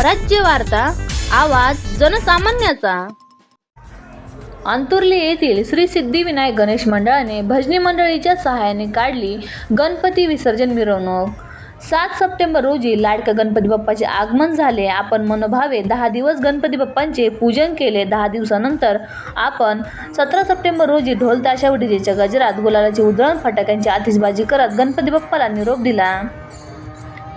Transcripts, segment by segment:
स्वराज्य वार्ता आवाज जनसामान्याचा. अंतुर्ली येथील श्री सिद्धिविनायक गणेश मंडळाने भजनी मंडळीच्या सहाय्याने काढली गणपती विसर्जन मिरवणूक. सात सप्टेंबर रोजी लाडक्या गणपती बाप्पाचे आगमन झाले. आपण मनोभावे दहा दिवस गणपती बाप्पांचे पूजन केले. दहा दिवसानंतर आपण सतरा सप्टेंबर रोजी ढोल ताशा गजरात गुलालाची उधळण फटाक्यांची आतिषबाजी करत गणपती बाप्पाला निरोप दिला.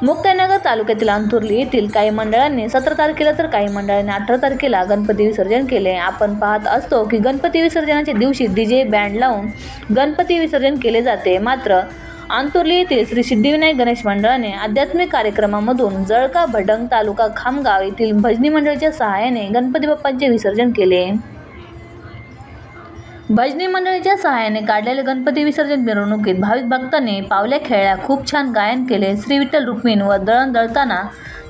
मुक्तानगर तालुक्यातील अंथुर्ली येथील काही मंडळांनी सतरा तारखेला तर काही मंडळांनी अठरा तारखेला गणपती विसर्जन केले. आपण पाहत असतो की गणपती विसर्जनाच्या दिवशी डीजे बँड लावून गणपती विसर्जन केले जाते. मात्र अंतुर्ली येथील श्री सिद्धिविनायक गणेश मंडळाने आध्यात्मिक कार्यक्रमामधून जळका भडंग तालुका खामगाव येथील भजनी मंडळाच्या सहाय्याने गणपती बाप्पांचे विसर्जन केले. भजनी मंडळीच्या सहाय्याने काढलेल्या गणपती विसर्जन मिरवणुकीत भाविक भक्तांनी पावल्या खेळल्या खूप छान गायन केले. श्री विठ्ठल रुक्मिण व दळण दळताना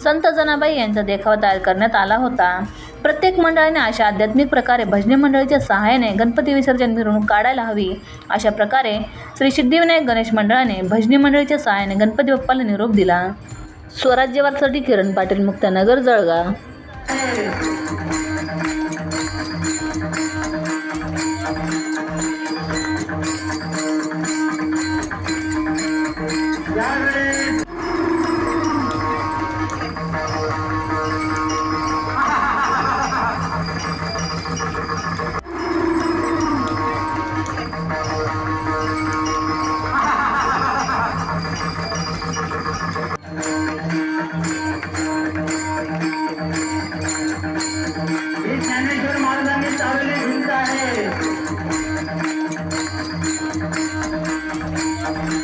संत जनाबाई यांचा देखावा तयार करण्यात आला होता. प्रत्येक मंडळाने अशा आध्यात्मिक प्रकारे भजनी मंडळीच्या सहाय्याने गणपती विसर्जन मिरवणूक काढायला हवी अशा प्रकारे श्री सिद्धिविनायक गणेश मंडळाने भजनी मंडळीच्या सहाय्याने गणपती बाप्पाला निरोप दिला. स्वराज्यवादसाठी किरण पाटील मुक्तानगर जळगाव. ¡Dale!